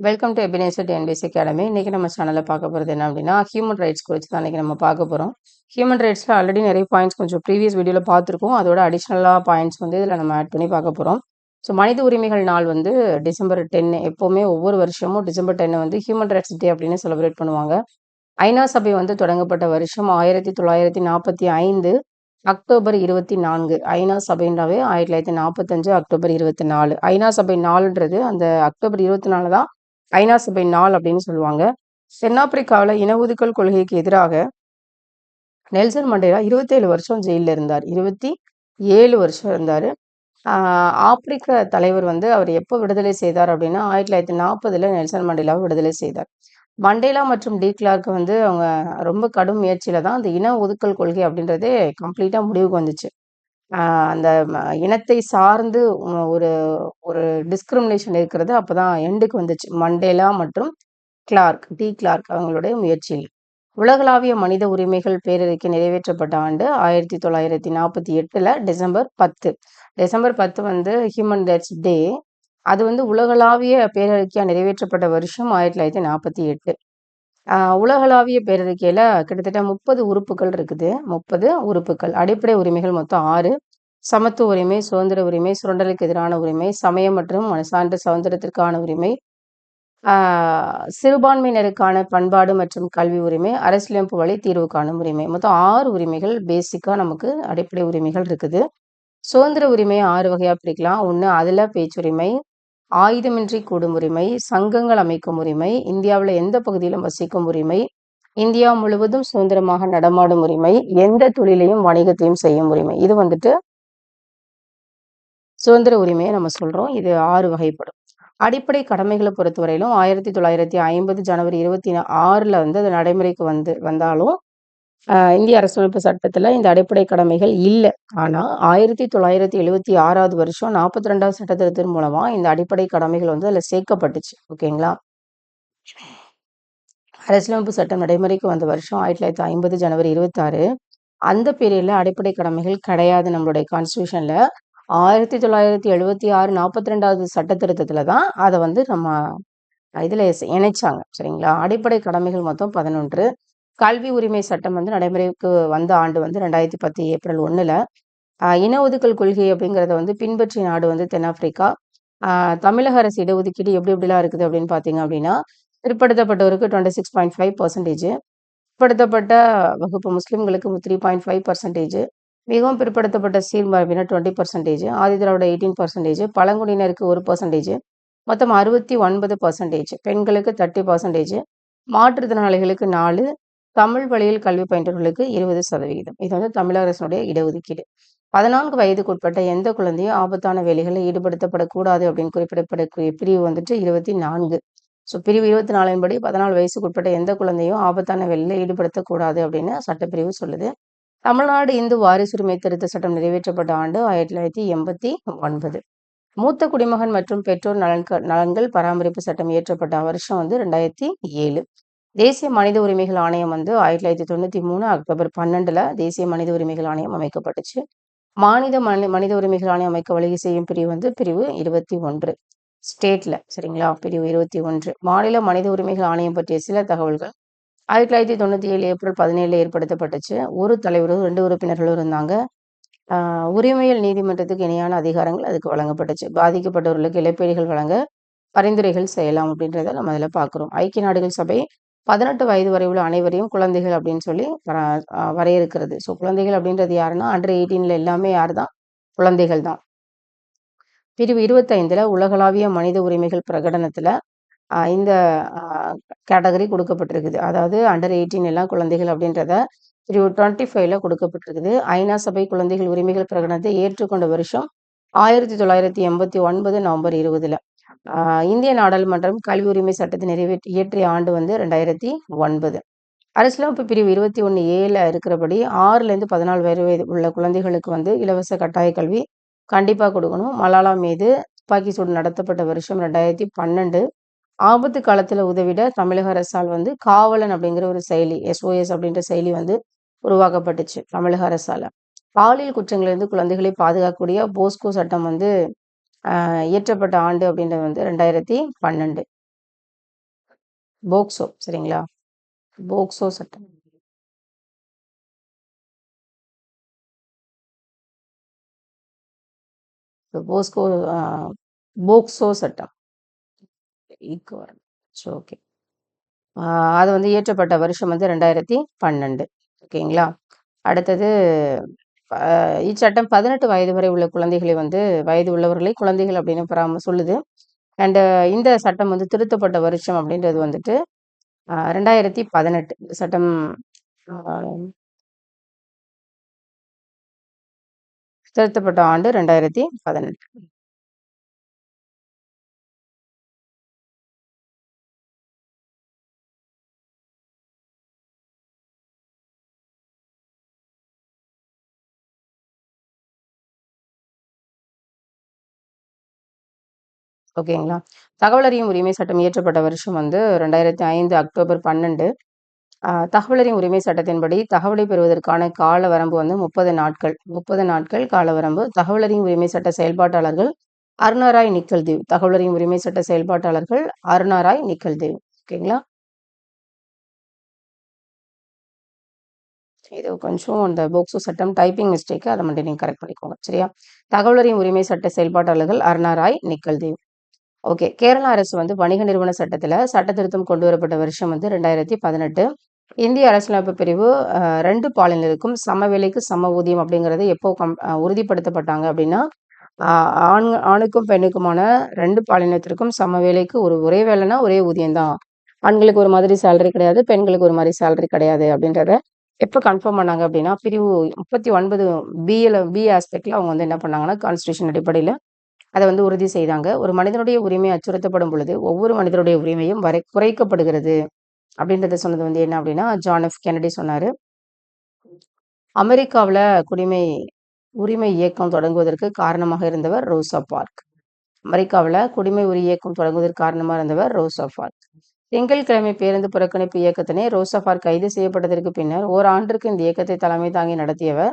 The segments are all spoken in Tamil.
Welcome to Ebenezer NPS academy இன்றைக்கி நம்ம சேனலில் பார்க்க போகிறது என்ன அப்படின்னா ஹியூமன் ரைட்ஸ் குறித்து தான் இன்றைக்கி நம்ம பார்க்க போகிறோம் ஹியூமன் ரைட்ஸில் ஆல்ரெடி நிறைய பாயிண்ட்ஸ் கொஞ்சம் ப்ரீவியஸ் வீடியோவில் பார்த்துருக்கோம். அதோட அடிஷ்னலாக பாயிண்ட்ஸ் வந்து இதில் நம்ம ஆட் பண்ணி பார்க்க போகிறோம் ஸோ மனித உரிமைகள் நாள் வந்து டிசம்பர் டென்னு எப்போவுமே ஒவ்வொரு வருஷமும் டிசம்பர் டென்னை வந்து ஹியூமன் ரைட்ஸ் டே அப்படின்னு செலிப்ரேட் பண்ணுவாங்க. ஐநா சபை வந்து தொடங்கப்பட்ட வருஷம் ஆயிரத்தி தொள்ளாயிரத்தி நாற்பத்தி ஐந்து அக்டோபர் இருபத்தி நான்கு. ஐநா சபைன்றாவே ஆயிரத்தி தொள்ளாயிரத்தி நாற்பத்தஞ்சு அக்டோபர் இருபத்தி நாலு. ஐநா சபை நாளுன்றது அந்த அக்டோபர் இருபத்தி நாலு தான் ஐநா சபை நாள் அப்படின்னு சொல்லுவாங்க. தென்னாப்பிரிக்காவில் இன ஒதுக்கல் கொள்கைக்கு எதிராக நெல்சன் மண்டேலா இருபத்தேழு வருஷம் ஜெயிலில் இருந்தார். இருபத்தி ஏழு வருஷம் இருந்தார். ஆப்பிரிக்க தலைவர் வந்து அவர் எப்போ விடுதலை செய்தார் அப்படின்னா ஆயிரத்தி தொள்ளாயிரத்தி நாற்பதுல நெல்சன் மண்டேலாவை விடுதலை செய்தார். மண்டேலா மற்றும் டி கிளார்க் வந்து அவங்க ரொம்ப கடும் முயற்சியில தான் அந்த இன ஒதுக்கல் கொள்கை அப்படின்றதே கம்ப்ளீட்டாக முடிவுக்கு வந்துச்சு. அந்த இனத்தை சார்ந்து ஒரு ஒரு டிஸ்கிரிமினேஷன் இருக்கிறது. அப்பதான் எண்டுக்கு வந்துச்சு. மண்டேலா மற்றும் கிளார்க் டி கிளார்க் அவங்களுடைய முயற்சியில் உலகளாவிய மனித உரிமைகள் பேரறிக்கை நிறைவேற்றப்பட்ட ஆண்டு ஆயிரத்தி தொள்ளாயிரத்தி நாற்பத்தி எட்டில் டிசம்பர் பத்து. டிசம்பர் பத்து வந்து ஹியூமன் ரைட்ஸ் டே அது வந்து உலகளாவிய பேரறிக்கையாக நிறைவேற்றப்பட்ட வருஷம் ஆயிரத்தி தொள்ளாயிரத்தி நாற்பத்தி எட்டு. உலகளாவிய பேரறிக்கையில் கிட்டத்தட்ட முப்பது உறுப்புகள் இருக்குது. முப்பது உறுப்புகள். அடிப்படை உரிமைகள் மொத்தம் ஆறு. சமத்துவ உரிமை சுதந்திர உரிமை சுரண்டலுக்கு எதிரான உரிமை சமயம் மற்றும் மனசான்ற சுதந்திரத்திற்கான உரிமை ஆஹ் சிறுபான்மையினருக்கான பண்பாடு மற்றும் கல்வி உரிமை அரசியலமைப்பு வழி தீர்வு காணும் உரிமை. மொத்தம் ஆறு உரிமைகள் பேசிக்காக நமக்கு அடிப்படை உரிமைகள் இருக்குது. சுதந்திர உரிமையை ஆறு வகையாக பிரிக்கலாம். ஒன்று அதில் பேச்சுரிமை ஆயுதமின்றி கூடும் உரிமை சங்கங்கள் அமைக்கும் உரிமை இந்தியாவில் எந்த பகுதியிலும் வசிக்கும் உரிமை இந்தியா முழுவதும் சுதந்திரமாக நடமாடும் உரிமை எந்த தொழிலையும் வணிகத்தையும் செய்யும் உரிமை. இது வந்துட்டு சுதந்திர உரிமையை நம்ம சொல்றோம். இது ஆறு வகைப்படும். அடிப்படை கடமைகளை பொறுத்தவரையிலும் ஆயிரத்தி தொள்ளாயிரத்தி ஐம்பது ஜனவரி இருபத்தி ஆறுல வந்து அது நடைமுறைக்கு வந்து வந்தாலும் இந்திய அரசமைப்பு சட்டத்துல இந்த அடிப்படை கடமைகள் இல்லை. ஆனா ஆயிரத்தி தொள்ளாயிரத்தி எழுவத்தி ஆறாவது வருஷம் நாற்பத்தி ரெண்டாவது சட்ட திருத்தத்தின் மூலமா இந்த அடிப்படை கடமைகள் வந்து அதுல சேர்க்கப்பட்டுச்சு. ஓகேங்களா? அரசியலமைப்பு சட்டம் நடைமுறைக்கு வந்த வருஷம் ஆயிரத்தி தொள்ளாயிரத்தி ஐம்பது ஜனவரி இருபத்தாறு. அந்த பீரியடில் அடிப்படை கடமைகள் கிடையாது நம்மளுடைய கான்ஸ்டியூஷன்ல ஆயிரத்தி தொள்ளாயிரத்தி எழுவத்தி ஆறு நாற்பத்தி ரெண்டாவது சட்ட திருத்தத்துல தான் அதை வந்து நம்ம இதுல இணைச்சாங்க. சரிங்களா? அடிப்படை கடமைகள் மொத்தம் பதினொன்று. கல்வி உரிமை சட்டம் வந்து நடைமுறைக்கு வந்த ஆண்டு வந்து ரெண்டாயிரத்தி பத்து ஏப்ரல் ஒன்றில் இன ஒதுக்கல் கொள்கை அப்படிங்கிறத வந்து பின்பற்றிய நாடு வந்து தென்னாப்பிரிக்கா. தமிழக அரசு இடஒதுக்கீடு எப்படி எப்படிலாம் இருக்குது அப்படின்னு பார்த்தீங்க அப்படின்னா பிற்படுத்தப்பட்டவருக்கு twenty six point five percentage பிற்படுத்தப்பட்ட வகுப்பு முஸ்லீம்களுக்கு த்ரீ பாயிண்ட் ஃபைவ் பர்சன்டேஜ் மிகவும் பிற்படுத்தப்பட்ட சீர்மரபினர் டுவெண்ட்டி பர்சன்டேஜ் ஆதிதிராவிட எயிட்டீன் பர்சன்டேஜ் பழங்குடியினருக்கு ஒரு பர்சன்டேஜ் மொத்தம் அறுபத்தி ஒன்பது பர்சன்டேஜ் பெண்களுக்கு தேர்ட்டி பர்சன்டேஜ் மாற்றுத்திறனாளிகளுக்கு நாலு தமிழ் வழியில் கல்வி பயின்றவர்களுக்கு இருபது சதவிகிதம். இது வந்து தமிழக அரசினுடைய இடஒதுக்கீடு. பதினான்கு வயதுக்குட்பட்ட எந்த குழந்தையும் ஆபத்தான வேலைகளில் ஈடுபடுத்தப்படக்கூடாது அப்படின்னு குறிப்பிடப்படக்கூடிய பிரிவு வந்துட்டு இருபத்தி நான்கு. ஸோ பிரிவு இருபத்தி நாலின் படி பதினாலு வயசுக்குட்பட்ட எந்த குழந்தையும் ஆபத்தான வேலையில் ஈடுபடுத்தக்கூடாது அப்படின்னு சட்டப்பிரிவு சொல்லுது. தமிழ்நாடு இந்து வாரிசுரிமை திருத்த சட்டம் நிறைவேற்றப்பட்ட ஆண்டு ஆயிரத்தி தொள்ளாயிரத்தி எண்பத்தி ஒன்பது. மூத்த குடிமகன் மற்றும் பெற்றோர் நலன் நலன்கள் பராமரிப்பு சட்டம் இயற்றப்பட்ட வருஷம் வந்து ரெண்டாயிரத்தி ஏழு. தேசிய மனித உரிமைகள் ஆணையம் வந்து ஆயிரத்தி தொள்ளாயிரத்தி தொண்ணூற்றி மூணு அக்டோபர் பன்னெண்டில் தேசிய மனித உரிமைகள் ஆணையம் அமைக்கப்பட்டுச்சு. மாநில மனி மனித உரிமைகள் ஆணையம் அமைக்க வழி செய்யும் பிரிவு வந்து பிரிவு இருபத்தி ஒன்று. ஸ்டேட்டில் சரிங்களா? பிரிவு இருபத்தி ஒன்று. மாநில மனித உரிமைகள் ஆணையம் பற்றிய சில தகவல்கள். ஆயிரத்தி தொள்ளாயிரத்தி தொண்ணூத்தி ஏழு ஏப்ரல் பதினேழில் ஏற்படுத்தப்பட்டுச்சு. ஒரு தலைவரும் ரெண்டு உறுப்பினர்களும் இருந்தாங்க. ஆஹ் நீதிமன்றத்துக்கு இணையான அதிகாரங்கள் அதுக்கு வழங்கப்பட்டுச்சு. பாதிக்கப்பட்டவர்களுக்கு இழப்பீடுகள் வழங்க பரிந்துரைகள் செய்யலாம் அப்படின்றத நம்ம அதில் பார்க்குறோம் ஐக்கிய நாடுகள் சபை பதினெட்டு வயது வரை உள்ள அனைவரையும் குழந்தைகள் அப்படின்னு சொல்லி வர- வரையறுக்கிறது. ஸோ குழந்தைகள் அப்படின்றது யாருன்னா அண்டர் எயிட்டீன்ல எல்லாமே யார் தான் குழந்தைகள் தான். பிரிவு இருபத்தைந்துல உலகளாவிய மனித உரிமைகள் பிரகடனத்துல ஆஹ் இந்த கேட்டகரி கொடுக்கப்பட்டிருக்குது. அதாவது அண்டர் எயிட்டீன் எல்லாம் குழந்தைகள் அப்படின்றத பிரிவு டுவெண்ட்டி ஃபைவ்ல கொடுக்கப்பட்டிருக்குது. ஐநா சபை குழந்தைகள் உரிமைகள் பிரகடனத்தை ஏற்றுக்கொண்ட வருஷம் ஆயிரத்தி தொள்ளாயிரத்தி எண்பத்தி ஒன்பது நவம்பர் இருபதுல. இந்திய நாடாளுமன்றம் கல்வி உரிமை சட்டத்தை நிறைவேற்றி இயற்றிய ஆண்டு வந்து ரெண்டாயிரத்தி ஒன்பது. அரசியலமைப்பு பிரிவு இருபத்தி ஒன்று ஏழில் இருக்கிறபடி ஆறுலேருந்து பதினாலு வயது வயது உள்ள குழந்தைகளுக்கு வந்து இலவச கட்டாய கல்வி கண்டிப்பாக கொடுக்கணும். மலாலா மீது துப்பாக்கி சூடு நடத்தப்பட்ட வருஷம் ரெண்டாயிரத்தி பன்னெண்டு. ஆபத்து காலத்தில் உதவிட தமிழக அரசால் வந்து காவலன் அப்படிங்கிற ஒரு செயலி எஸ்ஓஎஸ் அப்படின்ற செயலி வந்து உருவாக்கப்பட்டுச்சு தமிழக அரசால். பாலியல் குற்றங்களிலிருந்து குழந்தைகளை பாதுகாக்கக்கூடிய போஸ்கோ சட்டம் வந்து இயற்றப்பட்ட ஆண்டு அப்படின்றது வந்து ரெண்டாயிரத்தி பன்னெண்டு. போக்சோ சரிங்களா? போக்சோ சட்டம் போஸ்கோ போக்சோ சட்டம். ஓகே. அது வந்து இயற்றப்பட்ட வருஷம் வந்து ரெண்டாயிரத்தி பன்னெண்டு. ஓகேங்களா? அடுத்தது இச்சட்டம் பதினெட்டு வயது வரை உள்ள குழந்தைகளை வந்து வயது உள்ளவர்களை குழந்தைகள் அப்படின்னு பராம சொல்லுது. அண்டு இந்த சட்டம் வந்து திருத்தப்பட்ட வருஷம் அப்படின்றது வந்துட்டு ரெண்டாயிரத்தி பதினெட்டு. இந்த சட்டம் திருத்தப்பட்ட ஆண்டு ரெண்டாயிரத்தி பதினெட்டு. ஓகேங்களா? தகவல் அறியும் உரிமை சட்டம் இயற்றப்பட்ட வருஷம் வந்து ரெண்டாயிரத்தி ஐந்து அக்டோபர் பன்னெண்டு. தகவலறியும் உரிமை சட்டத்தின்படி தகவலை பெறுவதற்கான கால வரம்பு வந்து முப்பது நாட்கள். முப்பது நாட்கள் கால வரம்பு தகவலறியும் உரிமை சட்ட செயல்பாட்டாளர்கள் அருணாராய் நிக்கல் தீவ் தகவலறியும் உரிமை சட்ட செயல்பாட்டாளர்கள் அருணாராய் நிக்கல் தேவ் ஓகேங்களா? இது கொஞ்சம் அந்த போக்சோ சட்டம் டைப்பிங் மிஸ்டேக்கு அதை மட்டும் நீங்கள் கரெக்ட் பண்ணிக்கோங்க. சரியா? தகவலறியும் உரிமை சட்ட செயல்பாட்டாளர்கள் அருணாராய் நிக்கல் தேவ் ஓகே கேரளா அரசு வந்து வணிக நிறுவன சட்டத்தில் சட்ட திருத்தம் கொண்டு வரப்பட்ட வருஷம் வந்து ரெண்டாயிரத்தி பதினெட்டு. இந்திய அரசியலமைப்பு பிரிவு ரெண்டு பாலினருக்கும் சம வேலைக்கு சம ஊதியம் அப்படிங்கிறது எப்போ கம் உறுதிப்படுத்தப்பட்டாங்க அப்படின்னா ஆண் ஆணுக்கும் பெண்ணுக்குமான ரெண்டு பாலினத்திற்கும் சம வேலைக்கு ஒரு ஒரே வேலைனா ஒரே ஊதியம் தான். ஆண்களுக்கு ஒரு மாதிரி சேலரி கிடையாது பெண்களுக்கு ஒரு மாதிரி சேலரி கிடையாது அப்படின்றத எப்போ கன்ஃபார்ம் பண்ணாங்க அப்படின்னா பிரிவு முப்பத்தி ஒன்பது பிஎல் பி ஆஸ்பெக்டில் அவங்க வந்து என்ன பண்ணாங்கன்னா கான்ஸ்டியூஷன் அடிப்படையில் அதை வந்து உறுதி செய்தாங்க. ஒரு மனிதனுடைய உரிமை அச்சுறுத்தப்படும் பொழுது ஒவ்வொரு மனிதனுடைய உரிமையும் வரை குறைக்கப்படுகிறது. அப்படின்றத சொன்னது வந்து என்ன அப்படின்னா ஜான் எஃப் கெனடி சொன்னார். அமெரிக்காவில் குடிமை உரிமை இயக்கம் தொடங்குவதற்கு காரணமாக இருந்தவர் ரோசா பார்க். அமெரிக்காவில் குடிமை உரி இயக்கம் தொடங்குவதற்கு காரணமாக இருந்தவர் ரோசா பார்க். திங்கட்கிழமை பேருந்து புறக்கணிப்பு இயக்கத்தினை ரோசா பார்க் கைது செய்யப்பட்டதற்கு பின்னர் ஓராண்டிற்கு இந்த இயக்கத்தை தலைமை தாங்கி நடத்தியவர்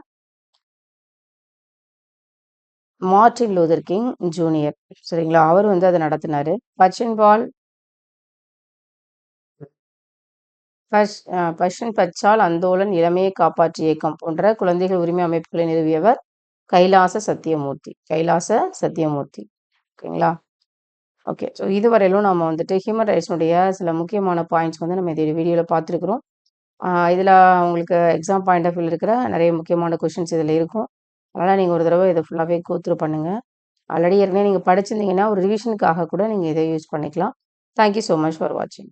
மார்டின் லூதர் கிங் ஜூனியர். சரிங்களா? அவர் வந்து அதை நடத்தினாரு. பச்சன்பால் பஷ் பஷன் பச்சால் அந்தோலன் இளமையை காப்பாற்று இயக்கம் போன்ற குழந்தைகள் உரிமை அமைப்புகளை நிறுவியவர் கைலாச சத்தியமூர்த்தி. கைலாச சத்தியமூர்த்தி. ஓகேங்களா? ஓகே. ஸோ இதுவரையிலும் நம்ம வந்துட்டு ஹியூமன் ரைட்ஸ்னுடைய சில முக்கியமான பாயிண்ட்ஸ் வந்து நம்ம இந்த வீடியோவில் பார்த்துருக்குறோம். இதில் உங்களுக்கு எக்ஸாம் பாயிண்ட் ஆஃப் வியூ இருக்கிற நிறைய முக்கியமான கொஷின்ஸ் இதில் இருக்கும். அதனால் நீங்கள் ஒரு தடவை இதை ஃபுல்லாகவே கோத்ரூ பண்ணுங்கள் ஆல்ரெடி ஏற்கனவே நீங்கள் படிச்சிருந்தீங்கன்னா ஒரு ரிவிஷனுக்காக கூட நீங்கள் இதை யூஸ் பண்ணிக்கலாம். தேங்க்யூ ஸோ மச் ஃபார் வாட்சிங்